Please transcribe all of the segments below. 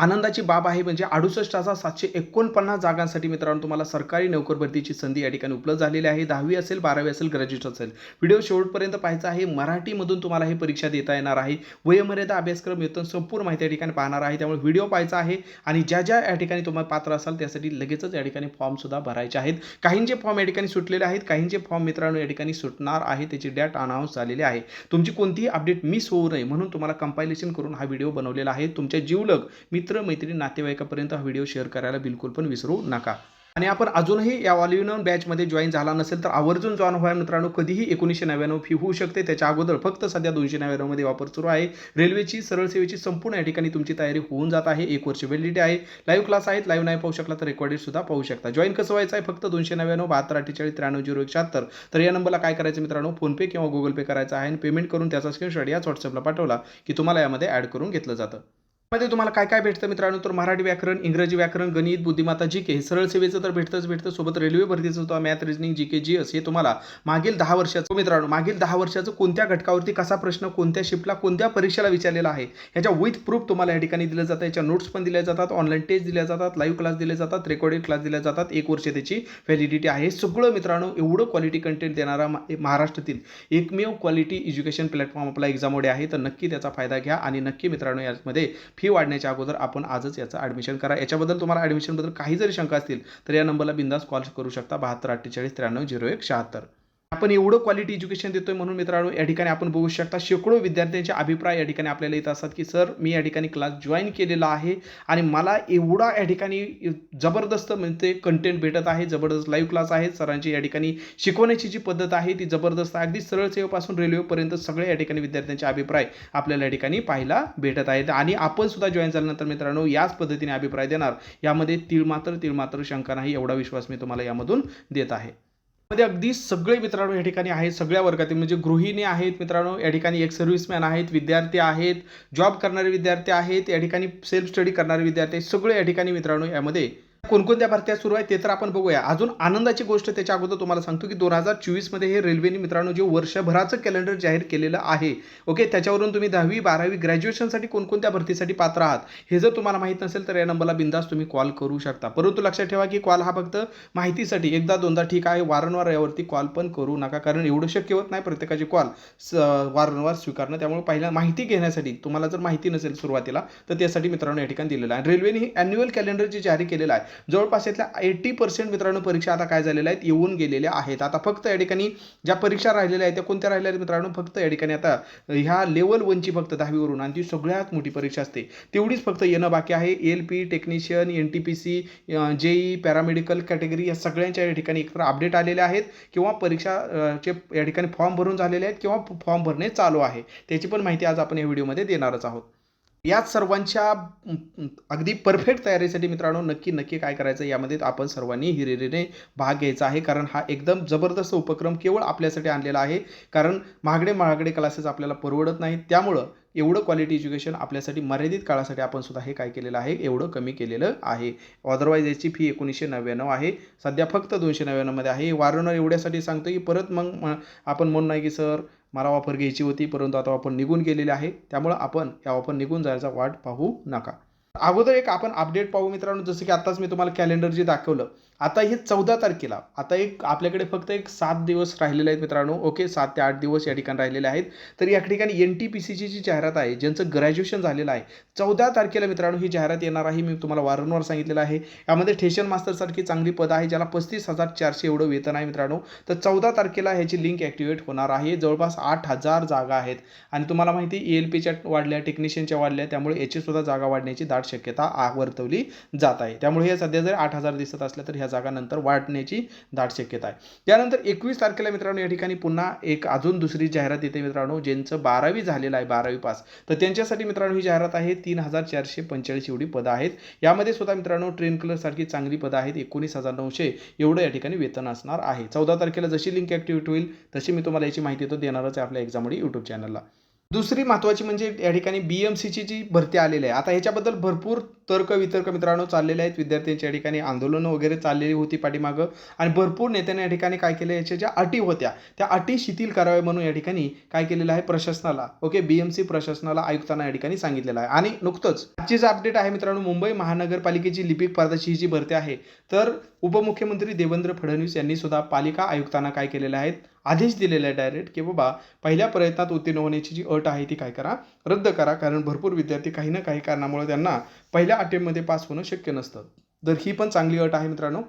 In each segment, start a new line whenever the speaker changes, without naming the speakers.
आनंदाची बाब आहे म्हणजे अडुसष्ट हजार सातशे एकोणपन्नास जागांसाठी मित्रांनो तुम्हाला सरकारी नोकर भरतीची संधी या ठिकाणी उपलब्ध झालेली आहे. दहावी असेल बारावी असेल ग्रॅज्युएट असेल. व्हिडिओ शेवटपर्यंत पाहायचा आहे. मराठीमधून तुम्हाला ही परीक्षा देता येणार आहे. वयोमर्यादा अभ्यासक्रम वेतन संपूर्ण माहिती या ठिकाणी पाहणार आहे. त्यामुळे व्हिडिओ पाहायचा आहे आणि ज्या ज्या या ठिकाणी तुम्हाला पात्र असाल त्यासाठी लगेचच या ठिकाणी फॉर्मसुद्धा भरायचे आहेत. काहींचे फॉर्म या ठिकाणी सुटलेले आहेत. काहींचे फॉर्म मित्रांनो या ठिकाणी सुटणार आहे. त्याची डेट अनाऊन्स झालेली आहे. तुमची कोणतीही अपडेट मिस होऊ नये. म्हणून तुम्हाला कंपायलेशन करून हा व्हिडिओ बनवलेला आहे. तुमच्या जीवलग मित्र मित्रमैत्रिणी नातेवाईकापर्यंत हा व्हिडिओ शेअर करायला बिलकुल पण विसरू नका. आणि आपण अजूनही या ऑलिव्हन बॅचमध्ये जॉईन झाला नसेल तर आवर्जून जॉईन व्हा मित्रांनो कधीही एकोणीसशे नव्याण्णव फी होऊ शकते. त्याच्या अगोदर फक्त सध्या दोनशे नव्याण्णवमध्ये वापर सुरू आहे. रेल्वेची सरळ सेवेची संपूर्ण या ठिकाणी तुमची तयारी होऊन जात आहे. एक वर्ष व्हॅलिडिटी आहे. लाईव्ह क्लास आहेत. लाईव्ह नाही पाहू शकला तर रेकॉर्डेड सुद्धा पाहू शकता. जॉईन कसं व्हायचं आहे? फक्त दोनशे नव्याण्णव बहात्तर अठ्ठेचाळीस त्र्याण्णव झिरो एक शहात्तर तर या नंबरला काय करायचं मित्रांनो? फोनपे किंवा गुगल पे करायचा आहे आणि पेमेंट करून त्याचा स्क्रीनशॉट याच व्हॉट्सअपला पाठवला की तुम्हाला यामध्ये ॲड करून घेतलं जातं. मध्ये तुम्हाला काय काय भेटतं मित्रांनो? तर मराठी व्याकरण इंग्रजी व्याकरण गणित बुद्धिमत्ता जी के हे सरळ सेवेचं तर भेटतंच भेटतं. सोबत रेल्वे भरतीचं होतं math reasoning G K G S हे तुम्हाला मागील दहा वर्षाचं हो मित्रांनो मागील दहा वर्षाचं कोणत्या घटकावरती कसा प्रश्न कोणत्या शिफ्टला कोणत्या परीक्षेला विचारलेला आहे ह्याच्या विथ प्रूफ तुम्हाला या ठिकाणी दिलं जातं. याच्या नोट्स पण दिल्या जातात ऑनलाईन टेस्ट दिल्या जातात लाईव्ह क्लास दिले जातात रेकॉर्डेड क्लास दिल्या जातात. एक वर्ष त्याची व्हॅलिडिटी आहे. सगळं मित्रांनो एवढं क्वालिटी कंटेंट देणारा महाराष्ट्रातील एकमेव क्वालिटी एज्युकेशन प्लॅटफॉर्म आपला एक्झाममध्ये आहे. तर नक्की त्याचा फायदा घ्या आणि नक्की मित्रांनो यामध्ये फी वाढण्याच्या अगोदर आपण आजच याचं ॲडमिशन करा. याच्याबद्दल तुम्हाला ॲडमिशनबद्दल काही जरी शंका असतील तर या नंबरला बिंदास कॉल करू शकता. बहात्तर अठ्ठेचाळीस त्र्याण्णव झिरो एक शहात्तर. आपण एवढं क्वालिटी एज्युकेशन देतोय म्हणून मित्रांनो या ठिकाणी आपण बघू शकता शेकडो विद्यार्थ्यांचे अभिप्राय या ठिकाणी आपल्याला येत असतात की सर मी या ठिकाणी क्लास जॉईन केलेला आहे आणि मला एवढा या ठिकाणी जबरदस्त म्हणजे कंटेंट भेटत आहे जबरदस्त लाईव्ह क्लास आहे सरांची या ठिकाणी शिकवण्याची जी पद्धत आहे ती जबरदस्त आहे. अगदी सरळ सेवेपासून रेल्वेपर्यंत सगळे या ठिकाणी विद्यार्थ्यांचे अभिप्राय आपल्याला या ठिकाणी पाहायला भेटत आहेत. आणि आपण सुद्धा जॉईन झाल्यानंतर मित्रांनो याच पद्धतीने अभिप्राय देणार. यामध्ये तीळ मात्र तीळ मात्र शंका नाही एवढा विश्वास मी तुम्हाला यामधून देत आहे. मध्ये अगदी सगळे मित्रांनो या ठिकाणी आहेत सगळ्या वर्गातील म्हणजे गृहिणी आहेत मित्रांनो या ठिकाणी एक सर्व्हिसमॅन आहेत विद्यार्थी आहेत जॉब करणारे विद्यार्थी आहेत या ठिकाणी सेल्फ स्टडी करणारे विद्यार्थी सगळे या ठिकाणी मित्रांनो यामध्ये कोणकोणत्या भरत्या सुरू आहेत ते तर आपण बघूया. अजून आनंदाची गोष्ट त्याच्या अगोदर तुम्हाला सांगतो की दोन हजार चोवीसमध्ये हे रेल्वेने मित्रांनो जे वर्षभराचं कॅलेंडर जाहीर केलेलं आहे ओके त्याच्यावरून तुम्ही दहावी बारावी ग्रॅज्युएशनसाठी कोणकोणत्या भरतीसाठी पात्र आहात हे जर तुम्हाला माहीत नसेल तर या नंबरला बिंदास तुम्ही कॉल करू शकता. परंतु लक्षात ठेवा की कॉल हा फक्त माहितीसाठी एकदा दोनदा ठीक आहे वारंवार यावरती कॉल पण करू नका कारण एवढं शक्य होत नाही प्रत्येकाचे कॉल स वारंवार स्वीकारणं त्यामुळे पहिल्या माहिती घेण्यासाठी तुम्हाला जर माहिती नसेल सुरुवातीला तर त्यासाठी मित्रांनो या ठिकाणी दिलेलं आहे. रेल्वेने हे ॲन्युअल कॅलेंडर जे जारी केलेलं आहे जवळपास यातल्या एटी पर्सेंट मित्रांनो परीक्षा आता काय झालेल्या आहेत? येऊन गेलेल्या आहेत. आता फक्त या ठिकाणी ज्या परीक्षा राहिलेल्या आहेत त्या कोणत्या राहिलेल्या आहेत मित्रांनो? फक्त या ठिकाणी आता ह्या लेवल वनची फक्त दहावीवरून आणि ती सगळ्यात मोठी परीक्षा असते. तेवढीच फक्त येणं बाकी आहे. L P technician N T P C J E paramedical category या सगळ्यांच्या या ठिकाणी एकतर अपडेट आलेले आहेत किंवा परीक्षा चे या ठिकाणी फॉर्म भरून झालेले आहेत किंवा फॉर्म भरणे चालू आहे. त्याची पण माहिती आज आपण या व्हिडिओमध्ये देणारच आहोत. याच सर्वांच्या अगदी परफेक्ट तयारीसाठी मित्रांनो नक्की नक्की काय करायचं यामध्ये आपण सर्वांनी हिरिरीने भाग घ्यायचा आहे. कारण हा एकदम जबरदस्त उपक्रम केवळ आपल्यासाठी आणलेला आहे. कारण महागडे महागडे क्लासेस आपल्याला परवडत नाहीत. त्यामुळं एवढं क्वालिटी एज्युकेशन आपल्यासाठी मर्यादित काळासाठी आपण सुद्धा हे काय केलेलं आहे एवढं कमी केलेलं आहे. अदरवाईज याची फी एकोणीसशे नव्याण्णव आहे. सध्या फक्त दोनशे नव्याण्णवमध्ये आहे. वारंवार एवढ्यासाठी सांगतो की परत मग म- आपण म्हणून नाही की सर मला ऑफर घ्यायची होती परंतु आता ऑफर निघून गेलेली आहे. त्यामुळं आपण या ऑफर निघून जायचा वाट पाहू नका. अगोदर एक आपण अपडेट पाहू मित्रांनो. जसं की आत्ताच मी तुम्हाला कॅलेंडर जे दाखवलं आता हे चौदा तारखेला आता एक आपल्याकडे फक्त एक सात दिवस राहिलेले आहेत मित्रांनो. ओके सात ते आठ दिवस या ठिकाणी राहिलेले आहेत. तर या ठिकाणी एन टी पी सीची जी जाहिरात आहे ज्यांचं ग्रॅज्युएशन झालेलं आहे चौदा तारखेला मित्रांनो ही जाहिरात येणार आहे. मी तुम्हाला वारंवार सांगितलेलं आहे. यामध्ये ठेशन मास्टरसारखी चांगली पद आहे ज्याला पस्तीस हजार चारशे एवढं वेतन आहे मित्रांनो. तर चौदा तारखेला ह्याची लिंक ॲक्टिवेट होणार आहे. जवळपास आठ हजार जागा आहेत. आणि तुम्हाला माहिती ए एल पीच्या वाढल्या टेक्निशियनच्या वाढल्या त्यामुळे याची सुद्धा जागा वाढण्याची दाट शक्यता वर्तवली जात आहे. त्यामुळे हे सध्या जर आठ हजार दिसत असल्या तर ह्या जागा नंतर वाढण्याची दाट शक्यता आहे. त्यानंतर एकवीस तारखेला मित्रांनो या ठिकाणी पुन्हा एक अजून दुसरी जाहिरात येते मित्रांनो ज्यांचं बारावी झालेलं आहे बारावी पास. तर त्यांच्यासाठी मित्रांनो ही जाहिरात आहे तीन हजार चारशे पंचेचाळीस एवढी पदं आहेत. यामध्ये सुद्धा मित्रांनो ट्रेन कलरसारखी चांगली पदं आहेत. एकोणीस हजार नऊशे एवढं या ठिकाणी वेतन असणार आहे. चौदा तारखेला जशी लिंक ॲक्टिव्हेट होईल तशी मी तुम्हाला याची माहिती तो देणारच आहे आपल्या एक्झामडी यूट्यूब चॅनलला दुसरी महत्त्वाची म्हणजे या ठिकाणी बी एम सीची जी भरती आलेली आहे. आता ह्याच्याबद्दल भरपूर तर्क वितर्क मित्रांनो चाललेले आहेत. विद्यार्थ्यांच्या या ठिकाणी आंदोलनं वगैरे चाललेली होती पाठीमागं. आणि भरपूर नेत्यांनी या ठिकाणी काय केलं याच्या ज्या अटी होत्या त्या अटी शिथिल कराव्या म्हणून या ठिकाणी काय केलेलं आहे प्रशासनाला. ओके बी एम सी प्रशासनाला आयुक्तांना या ठिकाणी सांगितलेलं आहे. आणि नुकतंच आजची जे अपडेट आहे मित्रांनो मुंबई महानगरपालिकेची लिपिक पदाची जी भरती आहे तर उपमुख्यमंत्री देवेंद्र फडणवीस यांनी सुद्धा पालिका आयुक्तांना काय केलेले आहेत आदेश दिलेले आहे डायरेक्ट की बाबा पहिल्या प्रयत्नात उत्तीर्ण होण्याची जी अट आहे ती काय करा रद्द करा. कारण भरपूर विद्यार्थी काही ना काही कारणामुळे त्यांना पहिल्या अटेम्पमध्ये पास होणं शक्य नसतं. तर ही पण चांगली अट आहे मित्रांनो.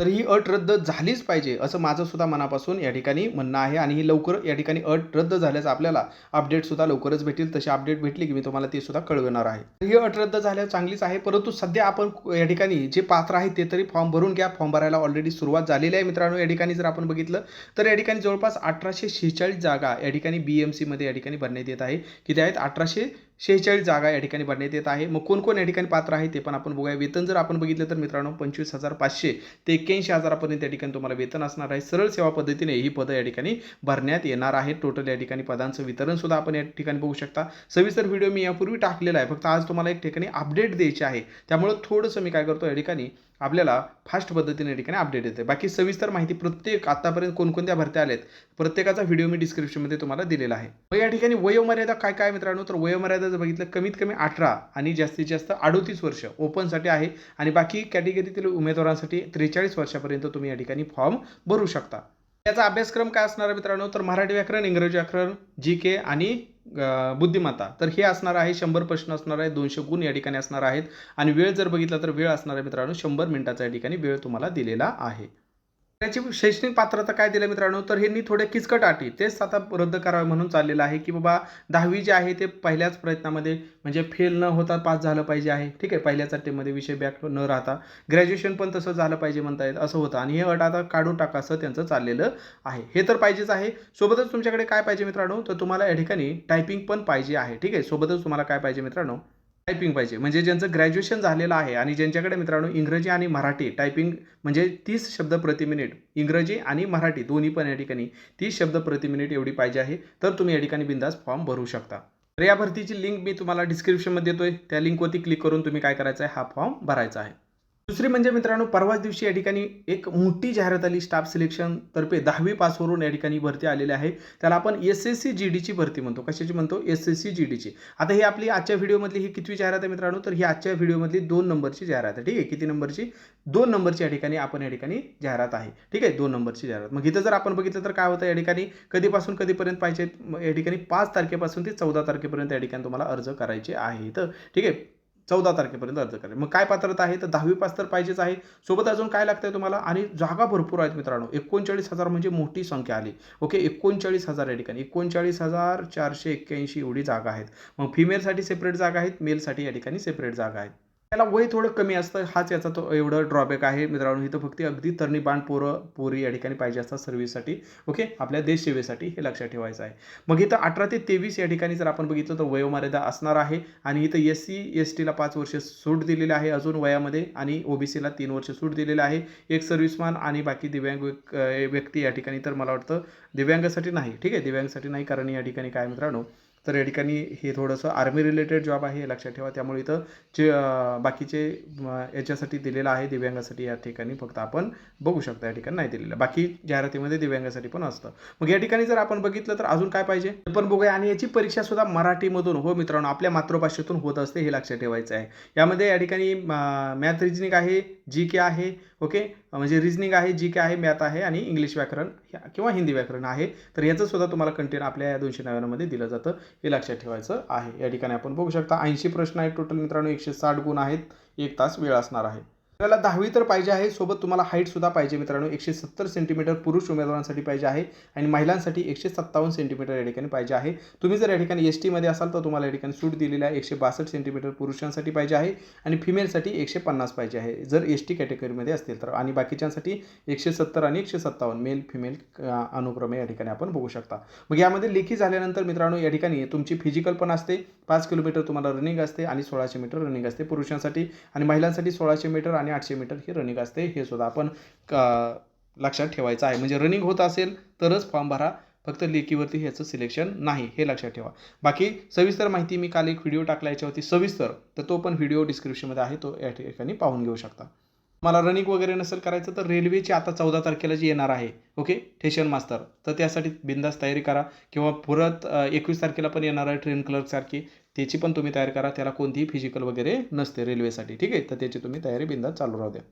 तर ही अट रद्द झालीच पाहिजे असं माझं सुद्धा मनापासून या ठिकाणी म्हणणं आहे आणि ही लवकर या ठिकाणी अट रद्द झाल्यास आपल्याला अपडेटसुद्धा लवकरच भेटेल. तशी अपडेट भेटली की मी तुम्हाला ती सुद्धा कळवणार आहे. तर ही अट रद्द झाल्यास चांगलीच आहे परंतु सध्या आपण या ठिकाणी जे पात्र आहे ते तरी फॉर्म भरून घ्या. फॉर्म भरायला ऑलरेडी सुरुवात झालेली आहे मित्रांनो या ठिकाणी जर आपण बघितलं तर या ठिकाणी जवळपास अठराशे शेहेचाळीस जागा या ठिकाणी बी एम सीमध्ये या ठिकाणी भरण्यात येत आहे. किती आहेत? अठराशे शेहेचाळीस जागा या ठिकाणी भरण्यात येत आहे. मग कोण कोण या ठिकाणी पात्र आहे ते पण आपण बघूया. वेतन जर आपण बघितलं तर मित्रांनो पंचवीस हजार पाचशे ते एक्क्याऐंशी हजारापर्यंत या ठिकाणी तुम्हाला वेतन असणार आहे. सरळ सेवा पद्धतीने ही पदं या ठिकाणी भरण्यात येणार आहे टोटल या ठिकाणी पदांचं वितरण सुद्धा आपण या ठिकाणी बघू शकता. सविस्तर व्हिडिओ मी यापूर्वी टाकलेला आहे. फक्त आज तुम्हाला एक ठिकाणी अपडेट द्यायची आहे. त्यामुळं थोडंसं मी काय करतो या ठिकाणी आपल्याला फास्ट पद्धतीने या ठिकाणी अपडेट येते बाकी सविस्तर माहिती प्रत्येक आतापर्यंत कोणकोणत्या भरत्या आल्यात प्रत्येकाचा व्हिडिओ मी डिस्क्रिप्शनमध्ये तुम्हाला दिलेला आहे. मग या ठिकाणी वयोमर्यादा काय काय मित्रांनो? तर वयोमर्यादा जर बघितलं कमीत कमी अठरा आणि जास्तीत जास्त अडोतीस वर्ष ओपनसाठी आहे आणि बाकी कॅटेगरीतील उमेदवारांसाठी त्रेचाळीस वर्षापर्यंत तुम्ही या ठिकाणी फॉर्म भरू शकता. याचा अभ्यासक्रम काय असणार आहे मित्रांनो? तर मराठी व्याकरण इंग्रजी व्याकरण जी के आणि बुद्धिमत्ता. तर हे असणार आहे शंभर प्रश्न असणार आहे दोनशे गुण या ठिकाणी असणार आहेत. आणि वेळ जर बघितला तर वेळ असणार आहे मित्रांनो शंभर मिनिटाचा या ठिकाणी वेळ तुम्हाला दिलेला आहे. त्याची शैक्षणिक पात्रता काय दिलं मित्रांनो? तर ह्यांनी थोडे किचकट अटी. तेच आता रद्द करावे म्हणून चाललेलं आहे की बाबा दहावी जे आहे ते पहिल्याच प्रयत्नामध्ये म्हणजे फेल न होता पास झालं पाहिजे आहे. ठीक आहे पहिल्याच अट्टेमध्ये विषय बॅक न राहता. ग्रॅज्युएशन पण तसं झालं पाहिजे म्हणता येत असं होतं. आणि हे अट आता काढून टाका असं त्यांचं चाललेलं आहे. हे तर पाहिजेच आहे. सोबतच तुमच्याकडे काय पाहिजे मित्रांनो? तर तुम्हाला या ठिकाणी टायपिंग पण पाहिजे आहे. ठीक आहे सोबतच तुम्हाला काय पाहिजे मित्रांनो? टायपिंग पाहिजे. म्हणजे ज्यांचं ग्रॅज्युएशन झालेलं आहे आणि ज्यांच्याकडे मित्रांनो इंग्रजी आणि मराठी टायपिंग म्हणजे तीस शब्द प्रति मिनिट इंग्रजी आणि मराठी दोन्ही पण या ठिकाणी तीस शब्द प्रति मिनिट एवढी पाहिजे आहे तर तुम्ही या ठिकाणी बिंदास फॉर्म भरू शकता. तर या भरतीची लिंक मी तुम्हाला डिस्क्रिप्शनमध्ये देतोय. त्या लिंकवरती क्लिक करून तुम्ही काय करायचं आहे हा फॉर्म भरायचा आहे. दुसरी म्हणजे मित्रांनो परवाच दिवशी या ठिकाणी एक मोठी जाहिरात आली स्टाफ सिलेक्शन तर्फे. दहावी पासवरून या ठिकाणी भरती आलेली आहे. त्याला आपण एस एस सी जी डीची भरती म्हणतो. कशाची म्हणतो? एस एस सी जी डीची आता ही आपली आजच्या व्हिडिओमधली ही कितवी जाहिरात आहे मित्रांनो? तर ही आजच्या व्हिडिओमधली दोन नंबरची जाहिरात आहे. ठीक आहे? किती नंबरची? दोन नंबरची या ठिकाणी आपण या ठिकाणी जाहिरात आहे. ठीक आहे? दोन नंबरची जाहिरात. मग इथं जर आपण बघितलं तर काय होतं या ठिकाणी? कधीपासून कधीपर्यंत पाहिजे? या ठिकाणी पाच तारखेपासून ते चौदा तारखेपर्यंत या ठिकाणी तुम्हाला अर्ज करायचे आहे तर ठीक आहे? चौदा तारखेपर्यंत अर्ज करेल. मग काय पात्रता आहे? तर दहावी पास तर पाहिजेच आहे. सोबत अजून काय लागतंय तुम्हाला? आणि जागा भरपूर आहेत मित्रांनो. एकोणचाळीस हजार म्हणजे मोठी संख्या आली. ओके? एकोणचाळीस हजार या ठिकाणी. एकोणचाळीस हजार चारशे एक्क्याऐंशी एवढी जागा आहेत. मग फिमेलसाठी सेपरेट जागा आहेत. मेलसाठी या ठिकाणी सेपरेट जागा आहेत. त्याला वय थोडं कमी असतं हाच याचा तो एवढं ड्रॉबॅक आहे. मित्रांनो इथं फक्त अगदी तरणी बाण पोरं पोरी या ठिकाणी पाहिजे असतात सर्व्हिससाठी ओके आपल्या देशसेवेसाठी हे लक्षात ठेवायचं आहे. मग इथं अठरा ते तेवीस या ठिकाणी जर आपण बघितलं तर वयोमर्यादा असणार आहे. आणि इथं एस सी एस टीला पाच वर्ष सूट दिलेली आहे अजून वयामध्ये आणि ओबीसीला तीन वर्ष सूट दिलेलं आहे. एक सर्व्हिसमॅन आणि बाकी दिव्यांग व्यक्ती या ठिकाणी तर मला वाटतं दिव्यांगासाठी नाही. ठीक आहे? दिव्यांगासाठी नाही कारण या ठिकाणी काय मित्रांनो तर या ठिकाणी हे थोडंसं आर्मी रिलेटेड जॉब आहे हे लक्षात ठेवा. त्यामुळे इथं जे बाकीचे याच्यासाठी दिलेलं आहे दिव्यांगासाठी या ठिकाणी फक्त आपण बघू शकता. या ठिकाणी नाही दिलेलं. बाकी जाहिरातीमध्ये दिव्यांगासाठी पण असतं. मग या ठिकाणी जर आपण बघितलं तर अजून काय पाहिजे? पण बघूया. आणि याची परीक्षा सुद्धा मराठीमधून हो मित्रांनो आपल्या मातृभाषेतून होत असते हे लक्षात ठेवायचं आहे. यामध्ये या ठिकाणी मॅथ रिजनिंग आहे जी के आहे ओके म्हणजे रिजनिंग आहे जी के आहे मॅथ आहे आणि इंग्लिश व्याकरण ह्या- किंवा हिंदी व्याकरण आहे तर याचं सुद्धा तुम्हाला कंटेंट आपल्या या दोनशे नव्याण्णवमध्ये दिलं जातं हे लक्षात ठेवायचं आहे. या ठिकाणी आपण बघू शकता ऐंशी प्रश्न आहेत टोटल मित्रांनो एकशे साठ गुण आहेत एक तास वेळ असणार आहे. आपल्याला दहावी तर पाहिजे आहे. सोबत तुम्हाला हाईट सुद्धा पाहिजे मित्रांनो. एकशे सत्तर सेंटीमीटर पुरुष उमेदवारांसाठी पाहिजे आहे. आणि महिलांसाठी एकशे सत्तावन्न सेंटीमीटर या ठिकाणी पाहिजे आहे. तुम्ही जर या ठिकाणी एस टीमध्ये असाल तर तुम्हाला या ठिकाणी सूट दिलेली आहे. एकशे बासष्ट सेंटीमीटर पुरुषांसाठी पाहिजे आहे. आणि फिमेलसाठी एकशे पन्नास पाहिजे आहे. जर एस टी कॅटेगरीमध्ये असतील तर. आणि बाकीच्यांसाठी एकशे सत्तर आणि एकशे सत्तावन्न. मेल फिमेल अनुक्रमे या ठिकाणी आपण बघू शकता. मग यामध्ये लेखी झाल्यानंतर मित्रांनो या ठिकाणी तुमची फिजिकल पण असते. पाच किलोमीटर तुम्हाला रनिंग असते आणि सोळाशे मीटर रनिंग असते पुरुषांसाठी. आणि महिलांसाठी सोळाशे मीटर आणि आठशे मीटर ही रनिंग असते. हे सुद्धा आपण लक्षात ठेवायचं आहे. म्हणजे रनिंग होत असेल तरच फॉर्म भरा. फक्त लेखीवरती ह्याचं सिलेक्शन नाही हे लक्षात ठेवा. बाकी सविस्तर माहिती मी काल एक व्हिडिओ टाकला याच्यावरती सविस्तर तर तो पण व्हिडिओ डिस्क्रिप्शनमध्ये आहे तो या ठिकाणी पाहून घेऊ शकता. मला रनिंग वगैरे नसेल करायचं तर रेल्वेची आता चौदा तारखेला जी येणार आहे ओके ठेशन मास्तर तर त्यासाठी बिंदास तयारी करा. किंवा परत एकवीस तारखेला पण येणार आहे ट्रेन क्लर्कसारखी त्याची पण तुम्ही तयारी करा. त्याला कोणतीही फिजिकल वगैरे नसते रेल्वेसाठी ठीक आहे? तर त्याची तुम्ही तयारी बिंदात चालू राहू द्या.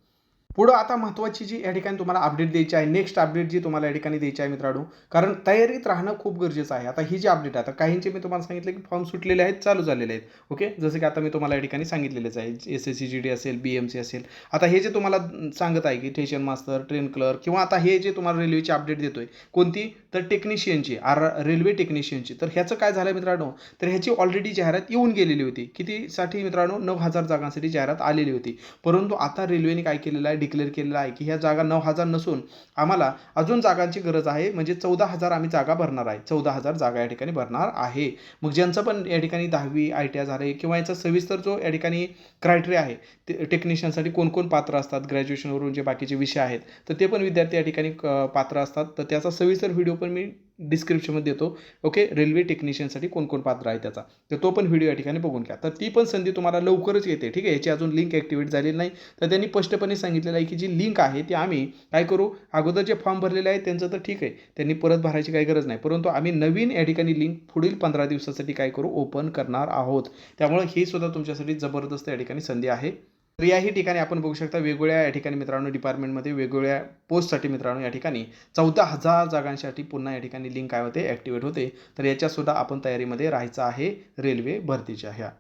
पुढं आता महत्त्वाची जी या ठिकाणी तुम्हाला अपडेट द्यायची आहे नेक्स्ट अपडेट जी तुम्हाला या ठिकाणी द्यायची आहे मित्रांनो कारण तयारीत राहणं खूप गरजेचं आहे. आता ही जी अपडेट आहे आता काहींचे मी तुम्हाला सांगितलं की फॉर्म सुटलेले आहेत चालू झालेले आहेत. ओके जसं की आता मी तुम्हाला या ठिकाणी सांगितलेलेच आहे S S C G D असेल बी एम सी असेल. आता हे जे तुम्हाला सांगत आहे की स्टेशन मास्तर ट्रेन क्लर्क किंवा आता हे जे तुम्हाला रेल्वेची अपडेट देतो आहे कोणती? तर टेक्निशियनची आर रेल्वे टेक्निशियनची तर ह्याचं काय झालं मित्रांनो? तर ह्याची ऑलरेडी जाहिरात येऊन गेलेली होती. कितीसाठी मित्रांनो? नऊ हजार जागांसाठी जाहिरात आलेली होती. परंतु आता रेल्वेने काय केलेलं आहे? डिक्लेअर केलेलं आहे की ह्या जागा नऊ हजार नसून आम्हाला अजून जागांची गरज आहे. म्हणजे चौदा हजार आम्ही जागा भरणार आहे. चौदा हजार जागा या ठिकाणी भरणार आहे. मग ज्यांचं पण या ठिकाणी दहावी आय टी आय झाले किंवा याचा सविस्तर जो या ठिकाणी क्रायटेरिया आहे ते टेक्निशियनसाठी कोणकोण पात्र असतात? ग्रॅज्युएशनवरून जे बाकीचे विषय आहेत तर ते पण विद्यार्थी या ठिकाणी पात्र असतात. तर त्याचा सविस्तर व्हिडिओ पण मी डिस्क्रिप्शनमध्ये देतो. ओके रेल्वे टेक्निशियनसाठी कोण कोण पात्र आहे त्याचा. तर तो पण व्हिडिओ या ठिकाणी बघून घ्या. तर ती पण संधी तुम्हाला लवकरच येते. ठीक आहे? याची अजून लिंक ॲक्टिवेट झालेली नाही. तर त्यांनी स्पष्टपणे सांगितलेलं आहे की जी लिंक आहे ती आम्ही काय करू? अगोदर जे फॉर्म भरलेले आहे त्यांचं तर ठीक आहे. त्यांनी परत भरायची काही गरज नाही. परंतु आम्ही नवीन या ठिकाणी लिंक पुढील पंधरा दिवसासाठी काय करू? ओपन करणार आहोत. त्यामुळे ही सुद्धा तुमच्यासाठी जबरदस्त या ठिकाणी संधी आहे. तर याही ठिकाणी आपण बघू शकता वेगवेगळ्या या ठिकाणी मित्रांनो डिपार्टमेंटमध्ये वेगवेगळ्या पोस्टसाठी मित्रांनो या ठिकाणी चौदा हजार जागांसाठी पुन्हा या ठिकाणी लिंक काय होते ॲक्टिवेट होते. तर याच्यासुद्धा आपण तयारीमध्ये राहायचं आहे रेल्वे भरतीच्या ह्या.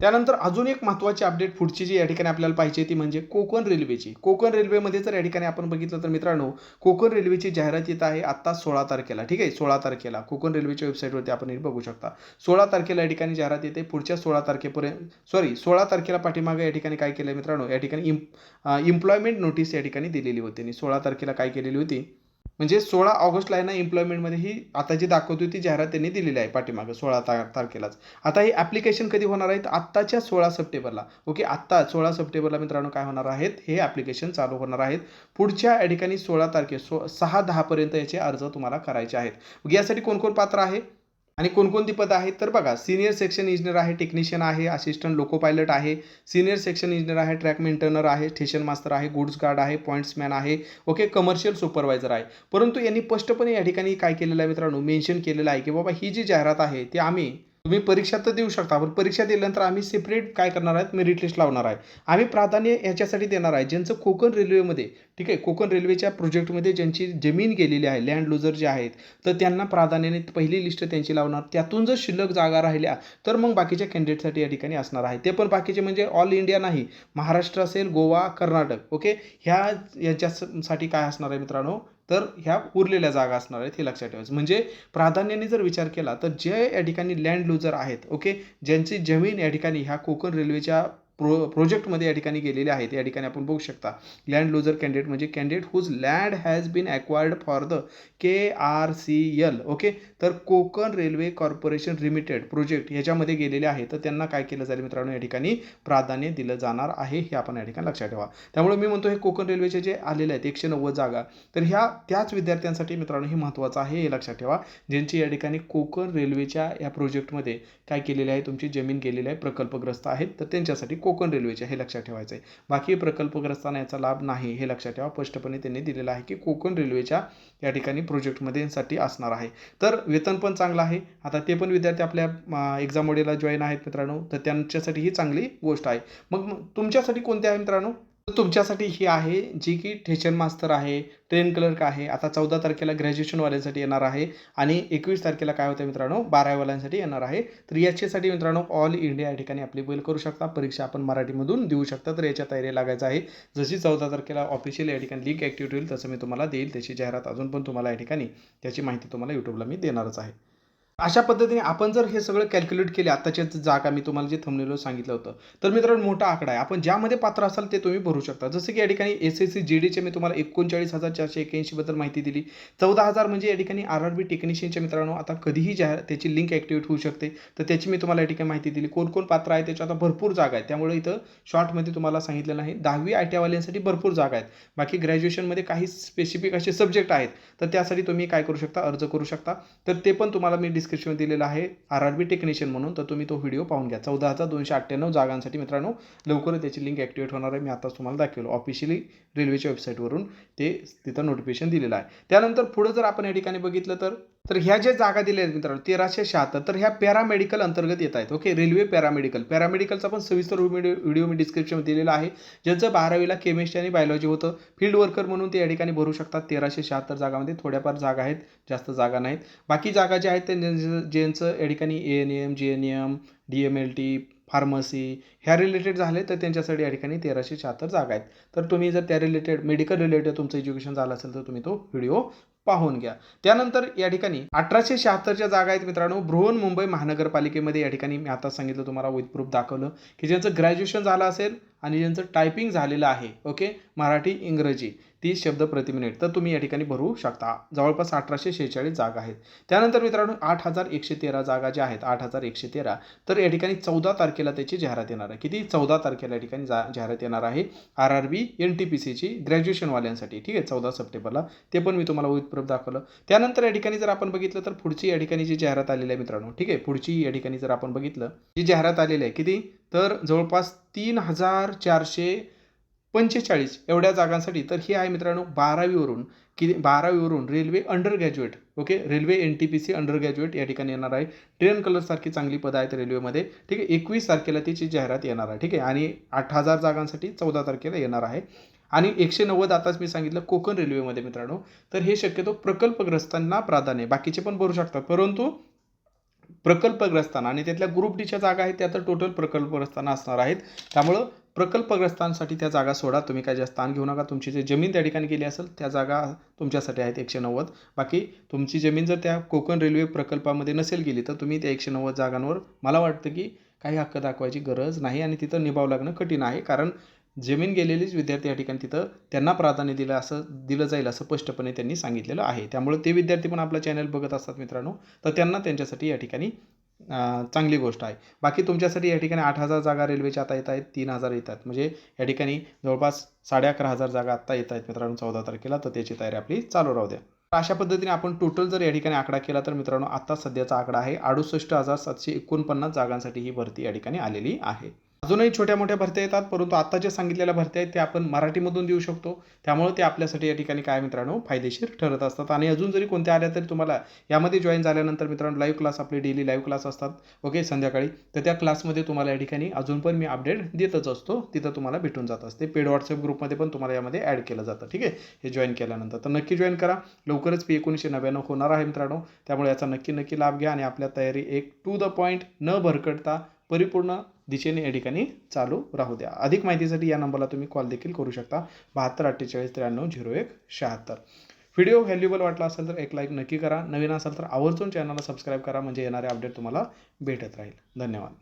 त्यानंतर अजून एक महत्त्वाची अपडेट पुढची जी या ठिकाणी आपल्याला पाहिजे ती म्हणजे कोकण रेल्वेची कोकण रेल्वेमध्ये जर या ठिकाणी आपण बघितलं तर मित्रांनो कोकण रेल्वेची जाहिरात येत आहे आत्ता सोळा तारखेला ठीक आहे? सोळा तारखेला. कोकण रेल्वेच्या वेबसाईटवरती आपण हे बघू शकता. सोळा तारखेला या ठिकाणी जाहिरात येते. पुढच्या सोळा तारखेपर्यंत सॉरी सोळा तारखेला पाठीमागे या ठिकाणी काय केलं मित्रांनो? या ठिकाणी इम्प इम्प्लॉयमेंट नोटीस या ठिकाणी दिलेली होती. आणि सोळा तारखेला काय केलेली होती? म्हणजे सोळा ऑगस्टला आहे ना एम्प्लॉयमेंटमध्ये ही आता जी दाखवत होती जाहिरात त्यांनी दिलेली आहे पाठीमागं सोळा ता तारखेलाच. आता ही ॲप्लिकेशन कधी होणार आहेत आत्ताच्या सोळा सप्टेंबरला. ओके आत्ता सोळा सप्टेंबरला मित्रांनो काय होणार आहेत? हे ॲप्लिकेशन चालू होणार आहेत. पुढच्या या ठिकाणी सोळा तारखे सो सहा दहापर्यंत याचे अर्ज तुम्हाला करायचे आहेत. मग यासाठी कोण कोण पात्र आहे? आणि कोणकोणती पदं आहेत? तर बघा सिनियर सेक्शन इंजिनियर आहे टेक्निशियन आहे असिस्टंट लोको पायलट आहे. सिनियर सेक्शन इंजिनियर आहे ट्रॅक मेंटेनर आहे स्टेशन मास्तर आहे गुड्स गार्ड आहे पॉईंट्समॅन आहे ओके कमर्शियल सुपरवायझर आहे. परंतु यांनी स्पष्टपणे या ठिकाणी काय केलेलं आहे मित्रांनो? मेन्शन केलेलं आहे की बाबा ही जी जाहिरात आहे ती आम्ही तुम्ही परीक्षा तर देऊ शकता पण परीक्षा दिल्यानंतर आम्ही सेपरेट काय करणार आहेत? मेरिट लिस्ट लावणार आहे आम्ही प्राधान्य याच्यासाठी देणार आहे ज्यांचं कोकण रेल्वेमध्ये ठीक आहे? कोकण रेल्वेच्या प्रोजेक्टमध्ये ज्यांची जमीन गेलेली आहे लँड लुजर जे आहेत तर त्यांना प्राधान्याने पहिली लिस्ट त्यांची लावणार. त्यातून जर शिल्लक जागा राहिल्या तर मग बाकीच्या कॅन्डिडेटसाठी या ठिकाणी असणार आहे. ते पण बाकीचे म्हणजे ऑल इंडिया नाही महाराष्ट्र असेल गोवा कर्नाटक ओके ह्या याच्यासाठी काय असणार आहे मित्रांनो? तर ह्या उरलेल्या जागा असणार आहेत हे लक्षात ठेवायचं. म्हणजे प्राधान्याने जर विचार केला तर जे या ठिकाणी लँड लुजर आहेत ओके ज्यांची जमीन या ठिकाणी ह्या कोकण रेल्वेच्या प्रो प्रोजेक्टमध्ये या ठिकाणी गेलेले आहेत. या ठिकाणी आपण बघू शकता लँड लुजर कॅन्डिडेट म्हणजे candidate whose land has been acquired for the K R C L okay तर Konkan railway corporation limited project याच्यामध्ये गेलेले आहे तर त्यांना काय केलं जाईल मित्रांनो? या ठिकाणी प्राधान्य दिलं जाणार आहे हे आपण या ठिकाणी लक्षात ठेवा. त्यामुळे मी म्हणतो हे कोकण रेल्वेचे जे आलेले आहेत एकशे नव्वद जागा तर ह्या त्याच विद्यार्थ्यांसाठी मित्रांनो हे महत्त्वाचं आहे हे लक्षात ठेवा. ज्यांची या ठिकाणी कोकण रेल्वेच्या या प्रोजेक्टमध्ये काय केलेले आहे तुमची जमीन गेलेली आहे प्रकल्पग्रस्त आहेत तर त्यांच्यासाठी कोकण रेल्वेच्या हे लक्षात ठेवायचं आहे. बाकी प्रकल्पग्रस्तांना याचा लाभ नाही हे लक्षात ठेवा. स्पष्टपणे त्यांनी दिलेलं आहे की कोकण रेल्वेच्या या ठिकाणी प्रोजेक्टमध्ये साठी असणार आहे. तर वेतन पण चांगलं आहे. आता ते पण विद्यार्थी आपल्या एक्झाम मॉडेलला जॉईन आहेत मित्रांनो. तर त्यांच्यासाठी ही चांगली गोष्ट आहे. मग तुमच्यासाठी कोणते आहे मित्रांनो? तुमच्यासाठी ही आहे जी की ठेचन मास्तर आहे ट्रेन क्लर्क आहे. आता चौदा तारखेला ग्रॅज्युएशनवाल्यांसाठी येणार आहे आणि एकवीस तारखेला काय होतं मित्रांनो? बारावीवाल्यांसाठी येणार आहे. तर याच्यासाठी मित्रांनो ऑल इंडिया या ठिकाणी अप्लिकेबल करू शकता. परीक्षा आपण मराठीमधून देऊ शकता. तर याच्या तयारी लागायचं आहे. जशी चौदा तारखेला ऑफिशियल या ठिकाणी लिंक ॲक्टिव्ह होईल तसं मी तुम्हाला देईल. त्याची जाहिरात अजून पण तुम्हाला या ठिकाणी त्याची माहिती तुम्हाला यूट्यूबला मी देणारच आहे. अशा पद्धतीने आपण जर हे सगळं कॅल्क्युलेट केले आत्ताच्या जागा मी तुम्हाला जे थंबनेलो सांगितलं होतं तर मित्रांनो मोठा आकडा आहे. आपण ज्यामध्ये पात्र असाल ते तुम्ही भरू शकता. जसं की या ठिकाणी एस एस सी जी डीचे मी तुम्हाला एकोणचाळीस हजार चारशे एक्याऐंशी बद्दल माहिती दिली. चौदा हजार म्हणजे या ठिकाणी आर आर बी टेक्निशियनच्या मित्रांनो आता कधीही जाहीर त्याची लिंक ॲक्टिवेट होऊ शकते. तर त्याची मी तुम्हाला या ठिकाणी माहिती दिली. कोण कोण पात्र आहे त्याच्या आता भरपूर जागा आहेत. त्यामुळे इथं शॉर्टमध्ये तुम्हाला सांगितलेलं आहे दहावी आय टीवाल्यांसाठी भरपूर जागा आहेत. बाकी ग्रॅज्युएशनमध्ये काही स्पेसिफिक असे सब्जेक्ट आहेत. तर त्यासाठी तुम्ही काय करू शकता अर्ज करू शकता. तर ते पण तुम्हाला मी डिस्क्रिप्शनमध्ये दिलेला आहे. आर आर बी टेक्निशियन म्हणून तर तुम्ही तो व्हिडिओ पाहून घ्या. चौदा हजार दोनशे अठ्ठ्याण्णव जागांसाठी मित्रांनो लवकरच त्याची लिंक ॲक्टिवेट होणार आहे. मी आताच तुम्हाला दाखवलो. ऑफिशियली रेल्वेच्या वेबसाईटवरून ते तिथं नोटिफिकेशन दिलेलं आहे. त्यानंतर पुढं जर आपण या ठिकाणी बघितलं तर तर ह्या ज्या जागा दिल्या आहेत मित्रांनो तेराशे शहात्तर तर ह्या पॅरामेडिकल अंतर्गत येत आहेत ओके? Railway paramedical. पॅरामेडिकलचा पण सविस्तर व्हिडिओ मी डिस्क्रिप्शनमध्ये दिलेला आहे. ज्यांचं बारावीला केमिस्ट्री आणि बायोलॉजी होतं फील्ड वर्कर म्हणून ते या ठिकाणी भरू शकतात. तेराशे शहात्तर जागामध्ये थोड्याफार जागा आहेत जास्त जागा नाहीत. बाकी जागा ज्या आहेत ते ज्यांचं ज्यांचं या ठिकाणी A N M G N M D M L T pharmacy ह्या रिलेटेड झाले तर त्यांच्यासाठी या ठिकाणी तेराशे शहात्तर जागा आहेत. तर तुम्ही जर त्या रिलेटेड मेडिकल रिलेटेड तुमचं एज्युकेशन झालं असेल तर तुम्ही तो व्हिडिओ पाहून घ्या. त्यानंतर या ठिकाणी अठराशे शहात्तरच्या जागा आहेत मित्रांनो. बृहन मुंबई महानगरपालिकेमध्ये या ठिकाणी मी आता सांगितलं तुम्हाला विथ प्रूफ दाखवलं की ज्यांचं ग्रॅज्युएशन झालं असेल आणि ज्यांचं टायपिंग झालेलं आहे ओके मराठी इंग्रजी. तीस शब्द प्रति मिनिट तर तुम्ही या ठिकाणी भरू शकता. जवळपास अठराशे शेहेचाळीस जागा आहेत. त्यानंतर मित्रांनो आठ हजार एकशे तेरा जागा ज्या आहेत आठ हजार एकशे तेरा तर या ठिकाणी चौदा तारखेला त्याची जाहिरात येणार आहे. किती? चौदा तारखेला या ठिकाणी जा जाहिरात येणार आहे. R R B N T P सीची ग्रॅज्युएशनवाल्यांसाठी ठीक आहे चौदा सप्टेंबरला. ते पण मी तुम्हाला विथ दाखवलं. त्यानंतर या ठिकाणी जर आपण बघितलं तर पुढची या ठिकाणी जी जाहिरात आलेली आहे मित्रांनो ठीक आहे पुढची या ठिकाणी जर आपण बघितलं जी जाहिरात आलेली आहे किती? तर जवळपास तीन हजार चारशे पंचेचाळीस एवढ्या जागांसाठी. तर ही आहे मित्रांनो बारावीवरून कि बारावीवरून railway undergraduate okay railway N T P C undergraduate या ठिकाणी येणार आहे. ट्रेन कलरसारखी चांगली पदं आहेत रेल्वेमध्ये ठीक आहे? एकवीस तारखेला तिची जाहिरात येणार आहे ठीक आहे? आणि आठ हजार जागांसाठी चौदा तारखेला येणार आहे. आणि एकशे नव्वद आताच मी सांगितलं कोकण रेल्वेमध्ये मित्रांनो. तर हे शक्यतो प्रकल्पग्रस्तांना प्राधान्य बाकीचे पण भरू शकतात. परंतु प्रकल्पग्रस्तांना आणि त्यातल्या ग्रुप डीच्या जागा आहेत त्या तर टोटल प्रकल्पग्रस्तांना असणार आहेत. त्यामुळं प्रकल्पग्रस्तांसाठी त्या जागा सोडा. तुम्ही काय जास्त ताण घेऊ नका. तुमची जी जमीन त्या ठिकाणी गेली असेल त्या जागा तुमच्यासाठी आहेत एकशे नव्वद. बाकी तुमची जमीन जर त्या कोकण रेल्वे प्रकल्पामध्ये नसेल गेली तर तुम्ही त्या एकशे नव्वद जागांवर मला वाटतं की काही हक्क दाखवायची गरज नाही आणि तिथं निभावं लागणं कठीण आहे. कारण जमीन गेलेलीच विद्यार्थी या ठिकाणी तिथं त्यांना प्राधान्य दिलं असं दिलं जाईल असं स्पष्टपणे त्यांनी सांगितलेलं आहे. त्यामुळे ते विद्यार्थी पण आपला चॅनल बघत असतात मित्रांनो. तर त्यांना त्यांच्यासाठी या ठिकाणी चांगली गोष्ट आहे. बाकी तुमच्यासाठी या ठिकाणी आठ हजार जागा रेल्वेच्या आता येत आहेत तीन हजार येत आहेत. म्हणजे या ठिकाणी जवळपास साडे अकरा हजार जागा आत्ता येत आहेत मित्रांनो चौदा तारखेला. तर त्याची तयारी आपली चालू राहू द्या. अशा पद्धतीने आपण टोटल जर या ठिकाणी आकडा केला तर मित्रांनो आत्ता सध्याचा आकडा आहे अडुसष्ट हजार सातशे एकोणपन्नास जागांसाठी ही भरती या ठिकाणी आलेली आहे. अजूनही छोट्या मोठ्या भरत्या येतात परंतु आता जे सांगितलेल्या भरत्या आहेत त्या आपण मराठीमधून देऊ शकतो. त्यामुळे ते आपल्यासाठी या ठिकाणी काय मित्रांनो फायदेशीर ठरत असतात. आणि अजून जरी कोणत्या आल्या तरी तुम्हाला यामध्ये जॉईन झाल्यानंतर मित्रांनो लाईव्ह क्लास आपले डेली लाईव्ह क्लास असतात. ओके संध्याकाळी. तर त्या क्लासमध्ये तुम्हाला या ठिकाणी अजून पण मी अपडेट देतच असतो. तिथं तुम्हाला भेटून जात असते. पेड व्हॉट्सअप ग्रुपमध्ये पण तुम्हाला यामध्ये ॲड केलं जातं. ठीक आहे? हे जॉईन केल्यानंतर. तर नक्की जॉईन करा. लवकरच पी एकोणीसशे नव्याण्णव होणार आहे मित्रांनो. त्यामुळे याचा नक्की नक्की लाभ घ्या आणि आपल्या तयारी एक टू द पॉईंट न भरकटता परिपूर्ण दिशेने या ठिकाणी चालू राहू द्या. अधिक माहितीसाठी या नंबरला तुम्ही कॉल देखील करू शकता. बहात्तर अठ्ठेचाळीस त्र्याण्णव झिरो एक शहात्तर. व्हिडिओ व्हॅल्युबल वाटला असेल तर एक लाईक नक्की करा. नवीन असेल तर आवर्जून चॅनलला सबस्क्राईब करा. म्हणजे येणारे अपडेट तुम्हाला भेटत राहील. धन्यवाद.